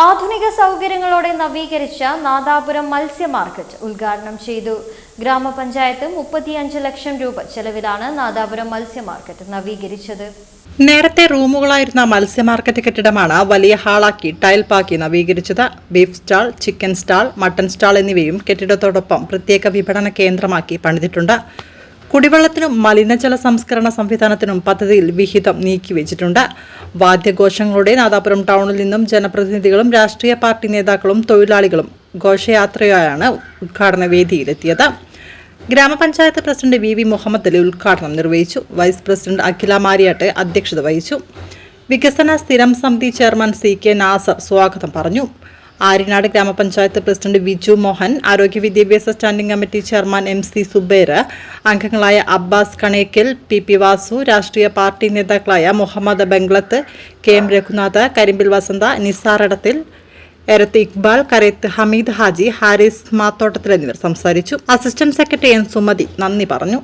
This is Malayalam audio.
ആധുനിക സൗകര്യങ്ങളോടെ നവീകരിച്ച നാദാപുരം മത്സ്യ മാർക്കറ്റ് ഉദ്ഘാടനം ചെയ്തു. ഗ്രാമപഞ്ചായത്ത് മുപ്പത്തിയഞ്ച് ലക്ഷം രൂപ ചെലവിലാണ് നാദാപുരം മത്സ്യ മാർക്കറ്റ് നവീകരിച്ചത്. നേരത്തെ റൂമുകളായിരുന്ന മത്സ്യ മാർക്കറ്റ് കെട്ടിടമാണ് വലിയ ഹാളാക്കി ടൈൽ പാക്കി നവീകരിച്ചത്. Beef stall chicken stall mutton stall എന്നിവയും കെട്ടിടത്തോടൊപ്പം പ്രത്യേക വിപണന കേന്ദ്രമാക്കി പണിതിട്ടുണ്ട്. കുടിവെള്ളത്തിനും മലിനജല സംസ്കരണ സംവിധാനത്തിനും പദ്ധതിയിൽ വിഹിതം നീക്കിവെച്ചിട്ടുണ്ട്. വാദ്യഘോഷങ്ങളുടെ നാദാപുരം ടൗണിൽ നിന്നും ജനപ്രതിനിധികളും രാഷ്ട്രീയ പാർട്ടി നേതാക്കളും തൊഴിലാളികളും ഘോഷയാത്രയായാണ് ഉദ്ഘാടന വേദിയിലെത്തിയത്. ഗ്രാമപഞ്ചായത്ത് president V V Muhammad Ali ഉദ്ഘാടനം നിർവഹിച്ചു. വൈസ് പ്രസിഡന്റ് അഖില മാരിയാട്ട് അധ്യക്ഷത വഹിച്ചു. വികസന സ്ഥിരം സമിതി ചെയർമാൻ സി കെ നാസർ സ്വാഗതം പറഞ്ഞു. ആര്യനാട് ഗ്രാമപഞ്ചായത്ത് പ്രസിഡന്റ് വിജു മോഹൻ ആരോഗ്യ വിദ്യാഭ്യാസ standing committee chairman M C Zubair അംഗങ്ങളായ അബ്ബാസ് കണേക്കൽ പി പി വാസു രാഷ്ട്രീയ പാർട്ടി നേതാക്കളായ മുഹമ്മദ് ബംഗ്ലത്ത് കെ എം രഘുനാഥ് കരിമ്പിൽ വസന്ത നിസാർ അടത്തിൽ എരത്ത് ഇക്ബാൽ കരയത്ത് ഹമീദ് ഹാജി ഹാരിസ് മാത്തോട്ടത്തിൽ എന്നിവർ സംസാരിച്ചു. അസിസ്റ്റന്റ് സെക്രട്ടറി എൻ സുമതി നന്ദി പറഞ്ഞു.